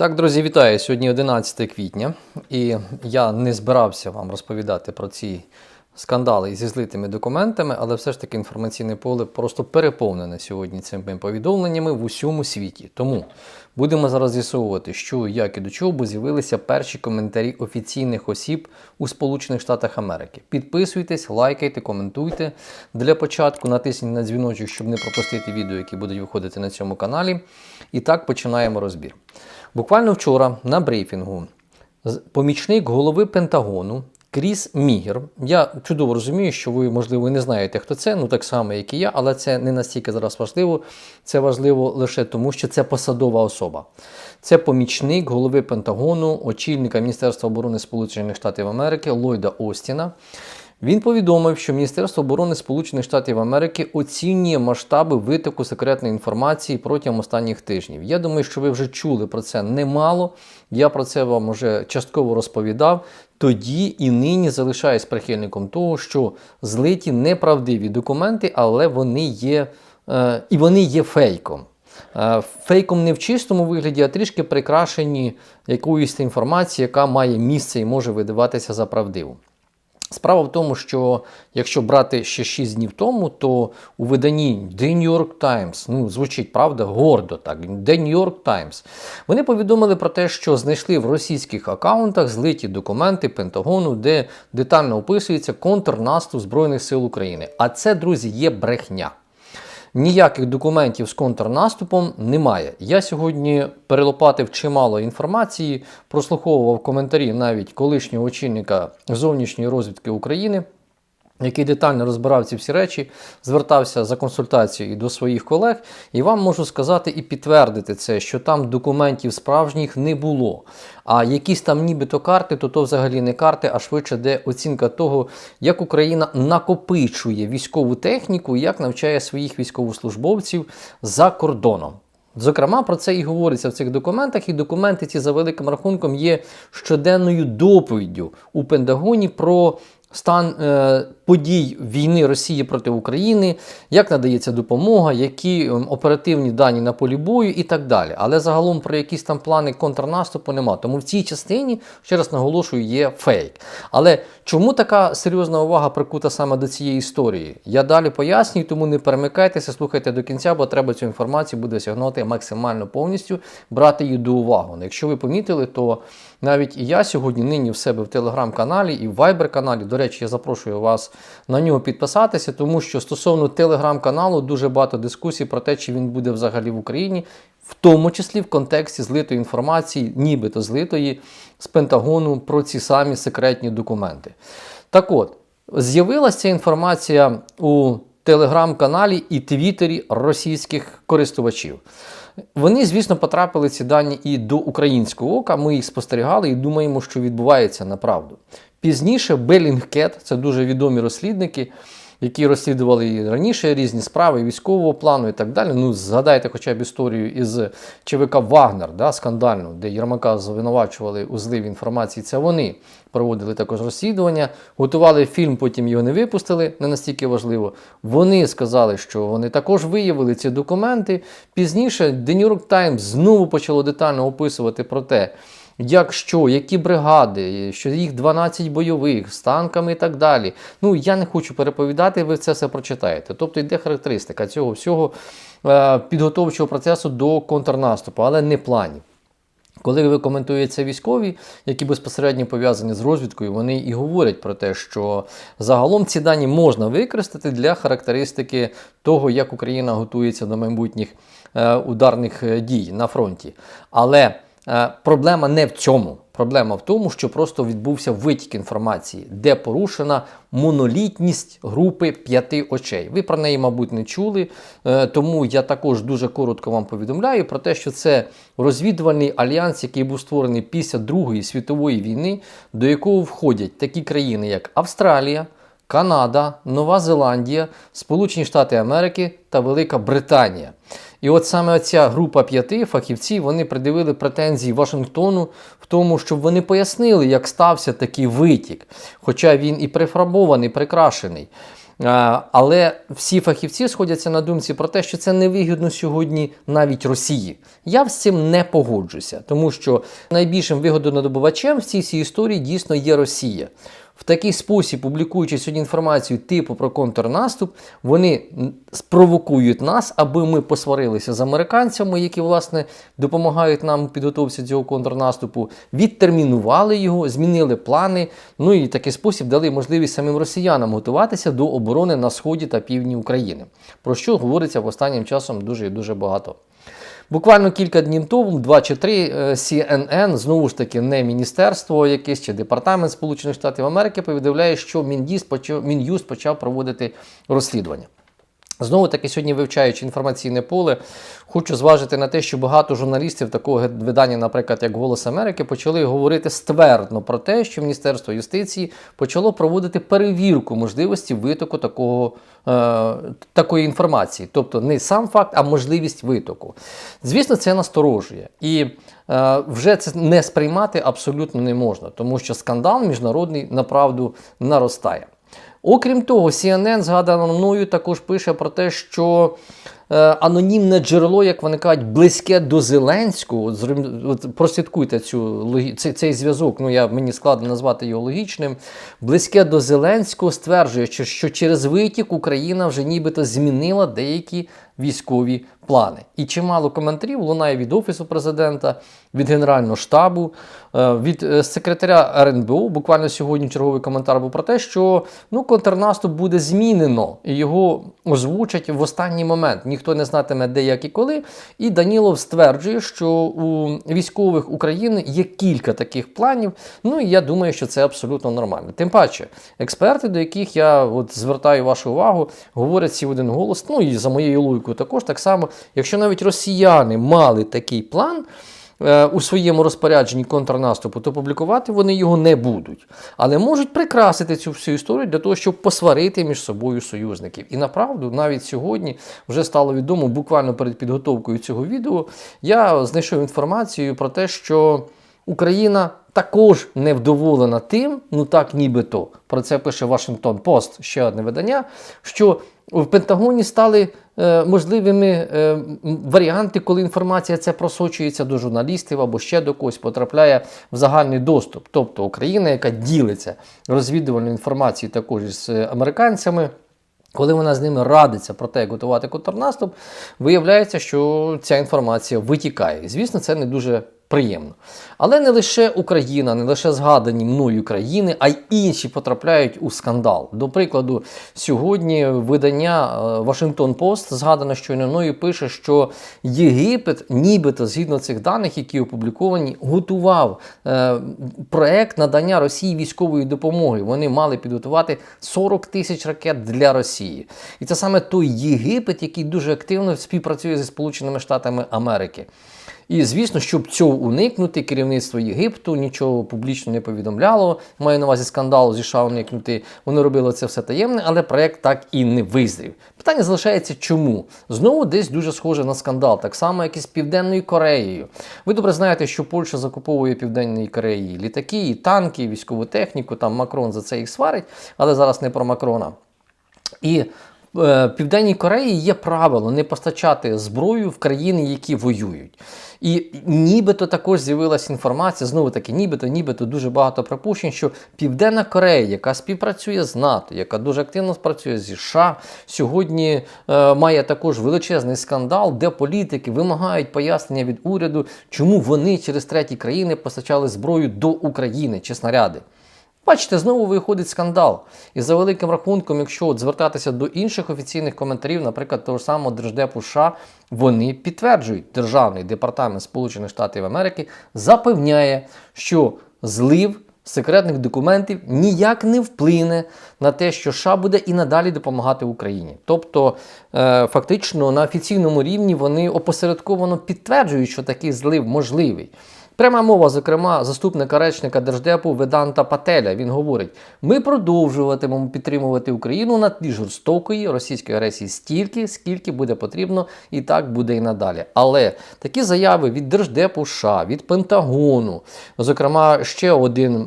Так, друзі, вітаю! Сьогодні 11 квітня, і я не збирався вам розповідати про ці скандали зі злитими документами, але все ж таки інформаційне поле просто переповнене сьогодні цими повідомленнями в усьому світі. Тому будемо зараз з'ясовувати, що як і до чого, бо з'явилися перші коментарі офіційних осіб у Сполучених Штатах Америки. Підписуйтесь, лайкайте, коментуйте. Для початку натисніть на дзвіночок, щоб не пропустити відео, які будуть виходити на цьому каналі. І так починаємо розбір. Буквально вчора на брифінгу помічник голови Пентагону Кріс Мігер. Я чудово розумію, що ви, можливо, не знаєте, хто це, ну так само, як і я, але це не настільки зараз важливо. Це важливо лише тому, що це посадова особа. Це помічник голови Пентагону, очільника Міністерства оборони Сполучених Штатів Америки Ллойда Остіна. Він повідомив, що Міністерство оборони Сполучених Штатів Америки оцінює масштаби витоку секретної інформації протягом останніх тижнів. Я думаю, що ви вже чули про це немало. Я про це вам вже частково розповідав. Тоді і нині залишаюсь прихильником того, що злиті неправдиві документи, але вони є е, і вони є фейком. Е, Фейком не в чистому вигляді, а трішки прикрашені якоюсь інформацією, яка має місце і може видаватися за правдиву. Справа в тому, що якщо брати ще 6 днів тому, то у виданні The New York Times, ну звучить правда, гордо так, The New York Times, вони повідомили про те, що знайшли в російських акаунтах злиті документи Пентагону, де детально описується контрнаступ Збройних сил України. А це, друзі, є брехня. Ніяких документів з контрнаступом немає. Я сьогодні перелопатив чимало інформації, прослуховував коментарі навіть колишнього очільника зовнішньої розвідки України, який детально розбирав ці всі речі, звертався за консультацією до своїх колег, і вам можу сказати і підтвердити це, що там документів справжніх не було. А якісь там нібито карти, то то взагалі не карти, а швидше де оцінка того, як Україна накопичує військову техніку, як навчає своїх військовослужбовців за кордоном. Зокрема, про це і говориться в цих документах, і документи ці за великим рахунком є щоденною доповіддю у Пентагоні про стан е, подій війни Росії проти України, як надається допомога, які ем, оперативні дані на полі бою і так далі. Але загалом про якісь там плани контрнаступу нема. Тому в цій частині, ще раз наголошую, є фейк. Але чому така серйозна увага прикута саме до цієї історії? Я далі пояснюю, тому не перемикайтеся, слухайте до кінця, бо треба цю інформацію буде осягнути максимально повністю, брати її до уваги. Ну, Якщо ви помітили, то навіть і я сьогодні нині в себе в телеграм-каналі і в Viber-каналі, до речі, я запрошую вас на нього підписатися, тому що стосовно телеграм-каналу дуже багато дискусій про те, чи він буде взагалі в Україні, в тому числі в контексті злитої інформації, нібито злитої з Пентагону про ці самі секретні документи. Так от, з'явилася інформація у телеграм-каналі і твіттері російських користувачів. Вони, звісно, потрапили ці дані і до українського ока. Ми їх спостерігали і думаємо, що відбувається направду. Пізніше Белінгкет, це дуже відомі розслідники, які розслідували і раніше різні справи військового плану і так далі. Ну, згадайте хоча б історію із ЧВК Вагнер, да, скандальну, де Єрмака звинувачували у зливі інформації. Це вони проводили також розслідування, готували фільм, потім його не випустили, не настільки важливо. Вони сказали, що вони також виявили ці документи. Пізніше The New York Times знову почало детально описувати про те, як що, які бригади, що їх 12 бойових з танками і так далі. Ну я не хочу переповідати, ви це все прочитаєте. Тобто йде характеристика цього всього е, підготовчого процесу до контрнаступу, але не планів. Коли ви коментуєте військові, які безпосередньо пов'язані з розвідкою, вони і говорять про те, що загалом ці дані можна використати для характеристики того, як Україна готується до майбутніх е, ударних е, дій на фронті. Але проблема не в цьому. Проблема в тому, що просто відбувся витік інформації, де порушена монолітність групи п'яти очей. Ви про неї, мабуть, не чули, е, тому я також дуже коротко вам повідомляю про те, що це розвідувальний альянс, який був створений після Другої світової війни, до якого входять такі країни, як Австралія. Канада, Нова Зеландія, Сполучені Штати Америки та Велика Британія. І от саме ця група п'яти фахівців вони придивили претензії Вашингтону в тому, щоб вони пояснили, як стався такий витік, хоча він і прифарбований, прикрашений. Але всі фахівці сходяться на думці про те, що це невигідно сьогодні навіть Росії. Я з цим не погоджуся, тому що найбільшим вигодонадобувачем в цій всій історії дійсно є Росія. В такий спосіб, публікуючи сьогодні інформацію типу про контрнаступ, вони спровокують нас, аби ми посварилися з американцями, які власне допомагають нам у підготовці цього контрнаступу, відтермінували його, змінили плани. Ну і в такий спосіб дали можливість самим росіянам готуватися до оборони на сході та півдні України, про що говориться в останнім часом дуже і дуже багато. Буквально кілька днів тому, два чи три, е, CNN, знову ж таки, не міністерство якесь чи департамент Сполучених Штатів Америки повідомляє, що Мін'юст почав, проводити розслідування. Знову таки, сьогодні вивчаючи інформаційне поле, хочу зважити на те, що багато журналістів такого видання, наприклад, як Голос Америки, почали говорити ствердно про те, що Міністерство юстиції почало проводити перевірку можливості витоку такого, е, такої інформації. Тобто не сам факт, а можливість витоку. Звісно, це насторожує. І е, вже це не сприймати абсолютно не можна, тому що скандал міжнародний направду наростає. Окрім того, CNN, згадано мною, також пише про те, що е, анонімне джерело, як вони кажуть, близьке до Зеленського. Прослідкуйте цю, цей, цей зв'язок, ну я, мені складно назвати його логічним. Близьке до Зеленського стверджує, що, що через витік Україна вже нібито змінила деякі військові плани. І чимало коментарів лунає від Офісу президента, від Генерального штабу, е, від е, секретаря РНБО. Буквально сьогодні черговий коментар був про те, що ну, контрнаступ буде змінено і його озвучать в останній момент. Ніхто не знатиме, де, як і коли. І Данілов стверджує, що у військових України є кілька таких планів. Ну і я думаю, що це абсолютно нормально. Тим паче, експерти, до яких я от звертаю вашу увагу, говорять всі в один голос. Ну і за моєю логікою також так само, якщо навіть росіяни мали такий план. е, У своєму розпорядженні контрнаступу, то публікувати вони його не будуть. Але можуть прикрасити цю всю історію для того, щоб посварити між собою союзників. І направду, навіть сьогодні вже стало відомо, буквально перед підготовкою цього відео, я знайшов інформацію про те, що Україна також невдоволена тим, ну так нібито, про це пише Вашингтон Пост, ще одне видання, що в Пентагоні стали е, можливими е, варіанти, коли інформація ця просочується до журналістів або ще до когось, потрапляє в загальний доступ. Тобто Україна, яка ділиться розвідувальною інформацією також з е, американцями. Коли вона з ними радиться про те, як готувати контрнаступ, виявляється, що ця інформація витікає. Звісно, це не дуже приємно. Але не лише Україна, не лише згадані мною країни, а й інші потрапляють у скандал. До прикладу, сьогодні видання е, Washington Post, згадано щойно мною, пише, що Єгипет, нібито згідно цих даних, які опубліковані, готував е, проект надання Росії військової допомоги. Вони мали підготувати 40 тисяч ракет для Росії. І це саме той Єгипет, який дуже активно співпрацює зі Сполученими Штатами Америки. І звісно, щоб цього уникнути, керівництво Єгипту нічого публічно не повідомляло. Маю на увазі скандалу зі США уникнути. Вони робили це все таємне, але проект так і не визрів. Питання залишається, чому? Знову десь дуже схоже на скандал, так само, як і з Південною Кореєю. Ви добре знаєте, що Польща закуповує Південної Кореї літаки, і танки, і військову техніку. Там Макрон за це їх сварить, але зараз не про Макрона. І в Південній Кореї є правило не постачати зброю в країни, які воюють. І нібито також з'явилася інформація, знову таки, нібито, нібито дуже багато припущень, що Південна Корея, яка співпрацює з НАТО, яка дуже активно спрацює зі США, сьогодні е, має також величезний скандал, де політики вимагають пояснення від уряду, чому вони через треті країни постачали зброю до України чи снаряди. Бачите, знову виходить скандал. І за великим рахунком, якщо от звертатися до інших офіційних коментарів, наприклад, того ж самого Держдепу США, вони підтверджують, Державний департамент Сполучених Штатів Америки запевняє, що злив секретних документів ніяк не вплине на те, що США буде і надалі допомагати Україні. Тобто, е, фактично на офіційному рівні вони опосередковано підтверджують, що такий злив можливий. Пряма мова, зокрема, заступника речника Держдепу Веданта Пателя. Він говорить: ми продовжуватимемо підтримувати Україну на тлі жорстокої російської агресії стільки, скільки буде потрібно, і так буде і надалі. Але такі заяви від Держдепу США, від Пентагону, зокрема, ще один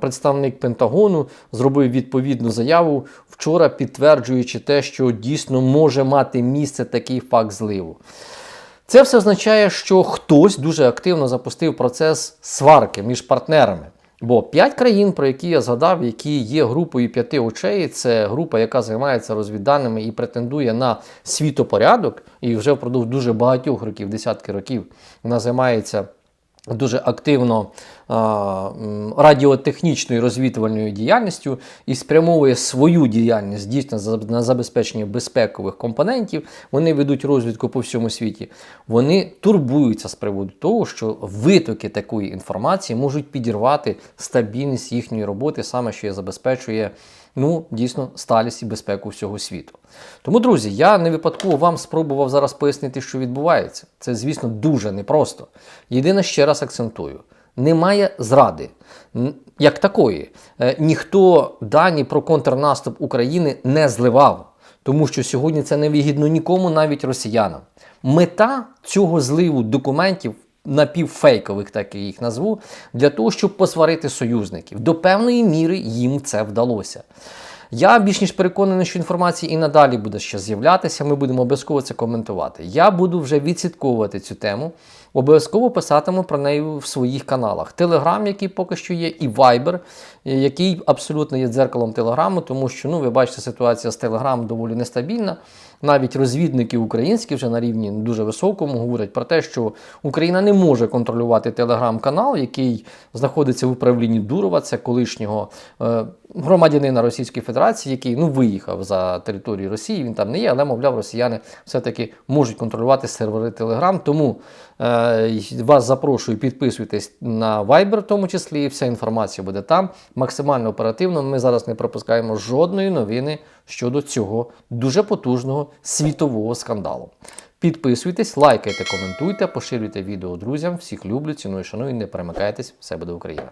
представник Пентагону зробив відповідну заяву вчора, підтверджуючи те, що дійсно може мати місце такий факт зливу. Це все означає, що хтось дуже активно запустив процес сварки між партнерами. Бо п'ять країн, про які я згадав, які є групою п'яти очей, це група, яка займається розвідданими і претендує на світопорядок, і вже впродовж дуже багатьох років, десятки років, вона займається дуже активно радіотехнічною розвідувальною діяльністю і спрямовує свою діяльність дійсно на забезпечення безпекових компонентів. Вони ведуть розвідку по всьому світі. Вони турбуються з приводу того, що витоки такої інформації можуть підірвати стабільність їхньої роботи, саме що забезпечує ну, дійсно сталість і безпеку всього світу. Тому, друзі, я не випадково вам спробував зараз пояснити, що відбувається. Це, звісно, дуже непросто. Єдине, ще раз акцентую: немає зради. Як такої, Е, ніхто дані про контрнаступ України не зливав, тому що сьогодні це не вигідно нікому, навіть росіянам. Мета цього зливу документів напівфейкових, так я їх назву, для того, щоб посварити союзників. До певної міри їм це вдалося. Я більш ніж переконаний, що інформація і надалі буде ще з'являтися. Ми будемо обов'язково це коментувати. Я буду вже відслідковувати цю тему. Обов'язково писатиму про неї в своїх каналах. Телеграм, який поки що є, і Viber, який абсолютно є дзеркалом Телеграму, тому що ну, ви бачите, ситуація з Телеграмом доволі нестабільна. Навіть розвідники українські вже на рівні дуже високому говорять про те, що Україна не може контролювати телеграм-канал, який знаходиться в управлінні Дурова, це колишнього е, громадянина Російської Федерації, який ну виїхав за територію Росії. Він там не є, але мовляв, росіяни все-таки можуть контролювати сервери Телеграм. Тому е, вас запрошую, підписуйтесь на Viber, в тому числі, вся інформація буде там максимально оперативно. Ми зараз не пропускаємо жодної новини щодо цього дуже потужного світового скандалу. Підписуйтесь, лайкайте, коментуйте, поширюйте відео друзям. Всіх люблю, ціную, шаную, не перемикайтесь, все буде Україна.